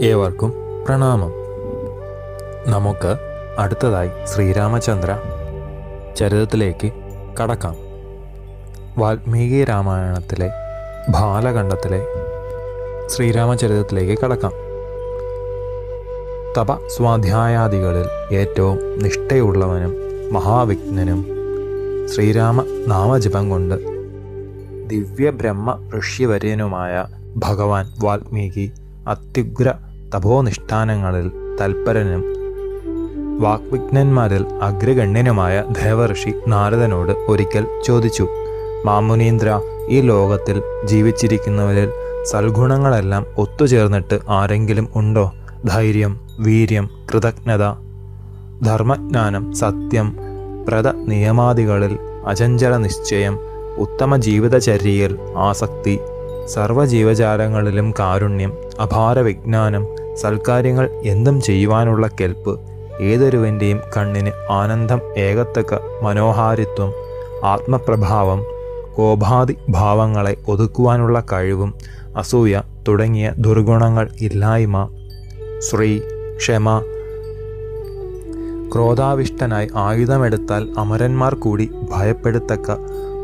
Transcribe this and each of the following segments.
എല്ലാവർക്കും പ്രണാമം. നമുക്ക് അടുത്തതായി ശ്രീരാമചന്ദ്ര ചരിതത്തിലേക്ക് കടക്കാം. വാൽമീകി രാമായണത്തിലെ ബാലഖണ്ഡത്തിലെ ശ്രീരാമചരിതത്തിലേക്ക് കടക്കാം. തപ സ്വാധ്യായാദികളിൽ ഏറ്റവും നിഷ്ഠയുള്ളവനും മഹാവിഘ്നനും ശ്രീരാമ നാമജപം കൊണ്ട് ദിവ്യബ്രഹ്മ ഋഷ്യവര്യനുമായ ഭഗവാൻ വാൽമീകി അത്യുഗ്ര തപോനിഷ്ഠാനങ്ങളിൽ തൽപരനും വാഗ്വിജ്ഞന്മാരിൽ അഗ്രഗണ്യനുമായ ദേവഋഷി നാരദനോട് ഒരിക്കൽ ചോദിച്ചു മാമുനീന്ദ്ര ഈ ലോകത്തിൽ ജീവിച്ചിരിക്കുന്നവരിൽ സൽഗുണങ്ങളെല്ലാം ഒത്തുചേർന്നിട്ട് ആരെങ്കിലും ഉണ്ടോ? ധൈര്യം വീര്യം കൃതജ്ഞത ധർമ്മജ്ഞാനം സത്യം പ്രത നിയമാദികളിൽ അചഞ്ചല നിശ്ചയം ഉത്തമ ജീവിതചര്യയിൽ ആസക്തി സർവജീവജാലങ്ങളിലും കാരുണ്യം അപാര വിജ്ഞാനം സൽക്കാര്യങ്ങൾ എന്തും ചെയ്യുവാനുള്ള കെൽപ്പ് ഏതൊരുവന്റെയും കണ്ണിന് ആനന്ദം ഏകത്തക്ക മനോഹാരിത്വം ആത്മപ്രഭാവം കോപാതി ഭാവങ്ങളെ ഒതുക്കുവാനുള്ള കഴിവും അസൂയ തുടങ്ങിയ ദുർഗുണങ്ങൾ ഇല്ലായ്മ. ശ്രീ ക്ഷമ. ക്രോധാവിഷ്ടനായി ആയുധമെടുത്താൽ അമരന്മാർ കൂടി ഭയപ്പെടുത്തക്ക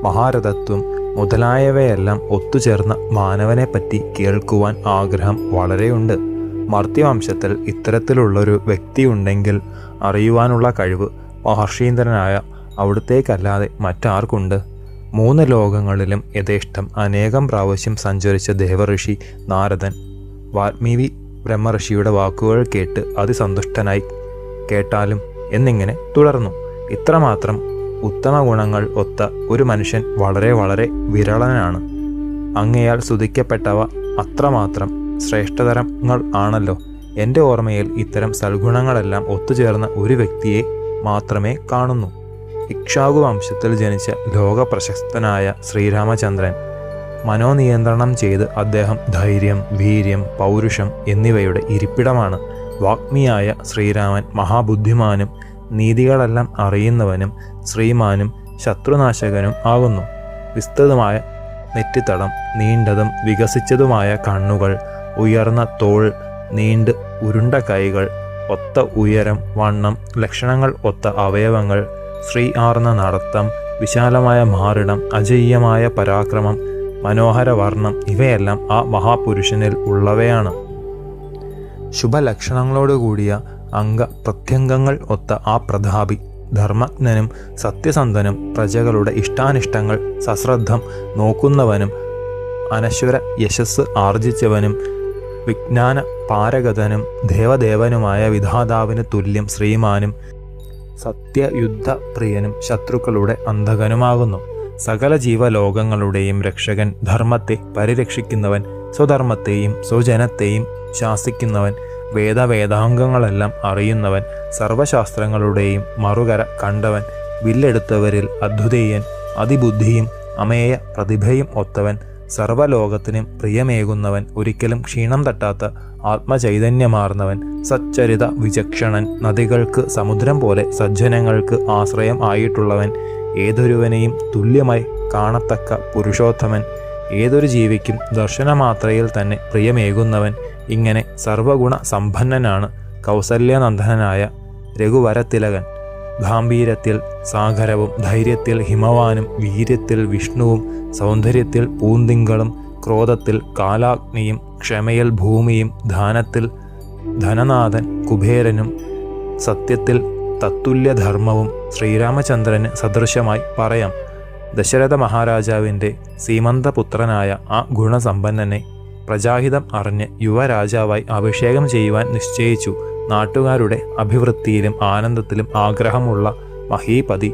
മഹാരഥത്വം മുതലായവയെല്ലാം ഒത്തുചേർന്ന മാനവനെപ്പറ്റി കേൾക്കുവാൻ ആഗ്രഹം വളരെയുണ്ട്. മർത്യവംശത്തിൽ ഇത്തരത്തിലുള്ളൊരു വ്യക്തിയുണ്ടെങ്കിൽ അറിയുവാനുള്ള കഴിവ് മഹർഷീന്ദ്രനായ അവിടുത്തേക്കല്ലാതെ മറ്റാർക്കുണ്ട്? മൂന്ന് ലോകങ്ങളിലും യഥേഷ്ടം അനേകം പ്രാവശ്യം സഞ്ചരിച്ച ദേവഋഷി നാരദൻ. വാൽമീകി ബ്രഹ്മഋഷിയുടെ വാക്കുകൾ കേട്ട് അതിസന്തുഷ്ടനായി. കേട്ടാലും എന്നിങ്ങനെ തുടർന്നു. ഇത്രമാത്രം ഉത്തമ ഗുണങ്ങൾ ഒത്ത ഒരു മനുഷ്യൻ വളരെ വളരെ വിരളനാണ്. അങ്ങയാൽ സ്തുതിക്കപ്പെട്ടവ അത്രമാത്രം ശ്രേഷ്ഠതരങ്ങൾ ആണല്ലോ. എന്റെ ഓർമ്മയിൽ ഇത്തരം സൽഗുണങ്ങളെല്ലാം ഒത്തുചേർന്ന ഒരു വ്യക്തിയെ മാത്രമേ കാണുന്നു. ഇക്ഷാകു വംശത്തിൽ ജനിച്ച ലോക പ്രശസ്തനായ ശ്രീരാമചന്ദ്രൻ മനോനിയന്ത്രണം ചെയ്ത് അദ്ദേഹം ധൈര്യം വീര്യം പൗരുഷം എന്നിവയുടെ ഇരിപ്പിടമാണ്. വാഗ്മിയായ ശ്രീരാമൻ മഹാബുദ്ധിമാനും നീതികളെല്ലാം അറിയുന്നവനും ശ്രീമാനും ശത്രുനാശകനും ആകുന്നു. വിസ്തൃതമായ നെറ്റിത്തടം നീണ്ടതും വികസിച്ചതുമായ കണ്ണുകൾ ഉയർന്ന തോൾ നീണ്ട് ഉരുണ്ട കൈകൾ ഒത്ത ഉയരം വണ്ണം ലക്ഷണങ്ങൾ ഒത്ത അവയവങ്ങൾ ശ്രീ ആർന്ന നടത്തം വിശാലമായ മാറിടം അജയ്യമായ പരാക്രമം മനോഹര വർണം ഇവയെല്ലാം ആ മഹാപുരുഷനിൽ ഉള്ളവയാണ്. ശുഭലക്ഷണങ്ങളോടുകൂടിയ അംഗ പ്രത്യംഗങ്ങൾ ഒത്ത ആ പ്രതാപി ധർമ്മജ്ഞനും സത്യസന്ധനും പ്രജകളുടെ ഇഷ്ടാനിഷ്ടങ്ങൾ സശ്രദ്ധം നോക്കുന്നവനും അനശ്വര യശസ് ആർജിച്ചവനും വിജ്ഞാന പാരഗതനും ദേവദേവനുമായ വിധാതാവിന് തുല്യം ശ്രീമാനും സത്യയുദ്ധ പ്രിയനും ശത്രുക്കളുടെ അന്ധകനുമാകുന്നു. സകല ജീവലോകങ്ങളുടെയും രക്ഷകൻ ധർമ്മത്തെ പരിരക്ഷിക്കുന്നവൻ സ്വധർമ്മത്തെയും സ്വജനത്തെയും ശാസിക്കുന്നവൻ വേദവേദാംഗങ്ങളെല്ലാം അറിയുന്നവൻ സർവശാസ്ത്രങ്ങളുടെയും മറുകര കണ്ടവൻ വില്ലെടുത്തവരിൽ അദ്ഭുതീയൻ അതിബുദ്ധിയും അമേയ പ്രതിഭയും ഒത്തവൻ സർവലോകത്തിനും പ്രിയമേകുന്നവൻ ഒരിക്കലും ക്ഷീണം തട്ടാത്ത ആത്മചൈതന്യമാർന്നവൻ സച്ചരിത വിചക്ഷണൻ നദികൾക്ക് സമുദ്രം പോലെ സജ്ജനങ്ങൾക്ക് ആശ്രയം ആയിട്ടുള്ളവൻ ഏതൊരുവനെയും തുല്യമായി കാണത്തക്ക പുരുഷോത്തമൻ ഏതൊരു ജീവിക്കും ദർശനമാത്രയിൽ തന്നെ പ്രിയമേകുന്നവൻ ഇങ്ങനെ സർവഗുണ സമ്പന്നനാണ് കൗസല്യനന്ദനായ രഘുവരത്തിലകൻ ഗാംഭീര്യത്തിൽ സാഗരവും ധൈര്യത്തിൽ ഹിമവാനും വീര്യത്തിൽ വിഷ്ണുവും സൗന്ദര്യത്തിൽ പൂന്തിങ്കളും ക്രോധത്തിൽ കാലാഗ്നിയും ക്ഷമയിൽ ഭൂമിയും ധാനത്തിൽ ധനനാഥൻ കുബേരനും സത്യത്തിൽ തത്തുല്യധർമ്മവും ശ്രീരാമചന്ദ്രന് സദൃശമായി പറയാം. ദശരഥ മഹാരാജാവിന്റെ സീമന്തപുത്രനായ ആ ഗുണസമ്പന്നനെ പ്രജാഹിതം അറിഞ്ഞ് യുവരാജാവായി അഭിഷേകം ചെയ്യുവാൻ നിശ്ചയിച്ചു. നാട്ടുകാരുടെ അഭിവൃദ്ധിയിലും ആനന്ദത്തിലും ആഗ്രഹമുള്ള മഹീപതി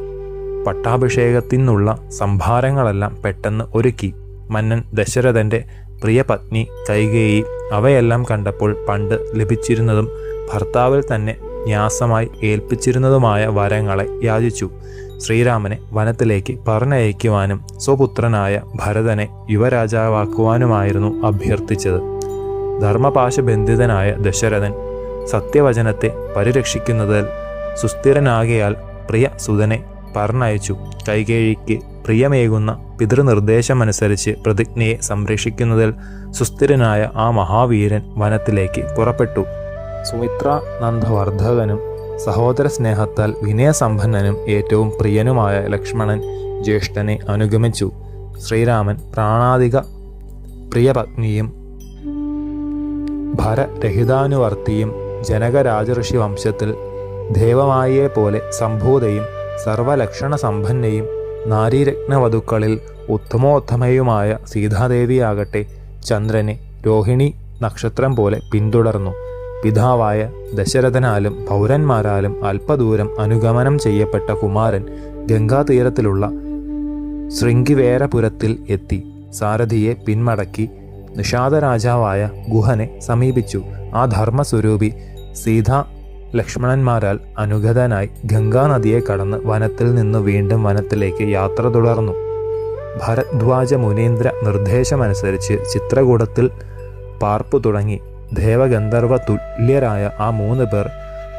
പട്ടാഭിഷേകത്തിനുള്ള സംഭാരങ്ങളെല്ലാം പെട്ടെന്ന് ഒരുക്കി. മന്നൻ ദശരഥന്റെ പ്രിയപത്നി കൈകേയി അവയെല്ലാം കണ്ടപ്പോൾ പണ്ട് ലഭിച്ചിരുന്നതും ഭർത്താവിൽ തന്നെ ന്യാസമായി ഏൽപ്പിച്ചിരുന്നതുമായ വരങ്ങളെ യാചിച്ചു. ശ്രീരാമനെ വനത്തിലേക്ക് പറഞ്ഞയക്കുവാനും സ്വപുത്രനായ ഭരതനെ യുവരാജാവാക്കുവാനുമായിരുന്നു അഭ്യർത്ഥിച്ചത്. ധർമ്മപാശബന്ധിതനായ ദശരഥൻ സത്യവചനത്തെ പരിരക്ഷിക്കുന്നതിൽ സുസ്ഥിരനാകയാൽ പ്രിയ സുതനെ പറഞ്ഞയച്ചു. കൈകേഴിക്ക് പ്രിയമേകുന്ന പിതൃനിർദ്ദേശമനുസരിച്ച് പ്രതിജ്ഞയെ സംരക്ഷിക്കുന്നതിൽ സുസ്ഥിരനായ ആ മഹാവീരൻ വനത്തിലേക്ക് പുറപ്പെട്ടു. സുമിത്ര നന്ദവർദ്ധകനും സഹോദര സ്നേഹത്താൽ വിനയസമ്പന്നനും ഏറ്റവും പ്രിയനുമായ ലക്ഷ്മണൻ ജ്യേഷ്ഠനെ അനുഗമിച്ചു. ശ്രീരാമൻ പ്രാണാധിക പ്രിയപത്നിയും ഭരരഹിതാനുവർത്തിയും ജനകരാജഋഷി വംശത്തിൽ ദേവമായയെ പോലെ സംഭൂതയും സർവലക്ഷണ സമ്പന്നയും നാരീരത്നവധുക്കളിൽ ഉത്തമോത്തമയുമായ സീതാദേവിയാകട്ടെ ചന്ദ്രനെ രോഹിണി നക്ഷത്രം പോലെ പിന്തുടർന്നു. പിതാവായ ദശരഥനാലും പൗരന്മാരാലും അല്പദൂരം അനുഗമനം ചെയ്യപ്പെട്ട കുമാരൻ ഗംഗാതീരത്തിലുള്ള ശൃംഗിവേരപുരത്തിൽ എത്തി. സാരഥിയെ പിന്മടക്കി നിഷാദരാജാവായ ഗുഹനെ സമീപിച്ചു. ആ ധർമ്മസ്വരൂപി സീതാ ലക്ഷ്മണന്മാരാൽ അനുഗതനായി ഗംഗാനദിയെ കടന്ന് വനത്തിൽ നിന്ന് വീണ്ടും വനത്തിലേക്ക് യാത്ര തുടർന്നു. ഭരദ്വാജ മുനീന്ദ്ര നിർദ്ദേശമനുസരിച്ച് ചിത്രകൂടത്തിൽ പാർപ്പു തുടങ്ങി ദേവഗന്ധർവ തുല്യരായ ആ മൂന്ന് പേർ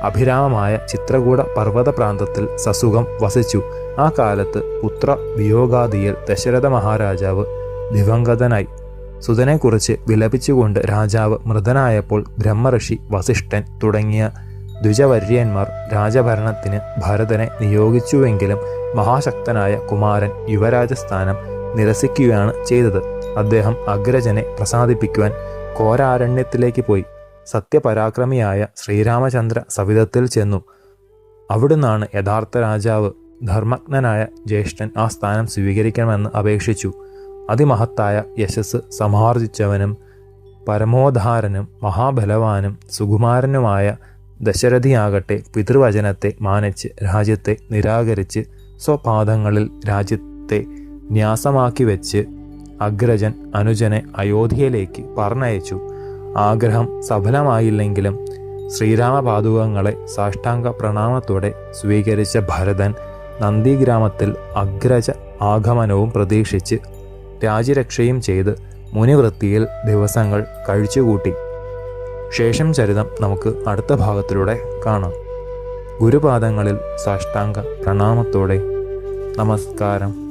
അഭിരാമമായ ചിത്രകൂട പർവത പ്രാന്തത്തിൽ സസുഖം വസിച്ചു. ആ കാലത്ത് പുത്ര വിയോഗാദിയിൽ ദശരഥ മഹാരാജാവ് ദിവംഗതനായി. സുതനെക്കുറിച്ച് വിലപിച്ചുകൊണ്ട് രാജാവ് മൃതനായപ്പോൾ ബ്രഹ്മഋഷി വസിഷ്ഠൻ തുടങ്ങിയ ദ്വിജവര്യന്മാർ രാജഭരണത്തിന് ഭരതനെ നിയോഗിച്ചുവെങ്കിലും മഹാശക്തനായ കുമാരൻ യുവരാജസ്ഥാനം നിരസിക്കുകയാണ് ചെയ്തത്. അദ്ദേഹം അഗ്രജനെ പ്രസാദിപ്പിക്കുവാൻ ഘോരാരണ്യത്തിലേക്ക് പോയി. സത്യപരാക്രമിയായ ശ്രീരാമചന്ദ്ര സവിധത്തിൽ ചെന്നു. അവിടുന്നാണ് യഥാർത്ഥ രാജാവ് ധർമ്മജ്ഞനായ ജ്യേഷ്ഠൻ ആ സ്ഥാനം സ്വീകരിക്കണമെന്ന് അപേക്ഷിച്ചു. അതിമഹത്തായ യശസ് സമാർജിച്ചവനും പരമോദ്ധാരനും മഹാബലവാനും സുകുമാരനുമായ ദശരഥിയാകട്ടെ പിതൃവചനത്തെ മാനിച്ച് രാജ്യത്തെ നിരാകരിച്ച് സ്വപാദങ്ങളിൽ രാജ്യത്തെ ന്യാസമാക്കി വെച്ച് അഗ്രജൻ അനുജനെ അയോധ്യയിലേക്ക് പറഞ്ഞയച്ചു. ആഗ്രഹം സഫലമായില്ലെങ്കിലും ശ്രീരാമപാദുകങ്ങളെ സാഷ്ടാംഗ പ്രണാമത്തോടെ സ്വീകരിച്ച ഭരതൻ നന്ദിഗ്രാമത്തിൽ അഗ്രജ ആഗമനവും പ്രതീക്ഷിച്ച് രാജ്യരക്ഷയും ചെയ്ത് മുനിവൃത്തിയിൽ ദിവസങ്ങൾ കഴിച്ചുകൂട്ടി. ശേഷം ചരിതം നമുക്ക് അടുത്ത ഭാഗത്തിലൂടെ കാണാം. ഗുരുപാദങ്ങളിൽ സാഷ്ടാംഗ പ്രണാമത്തോടെ നമസ്കാരം.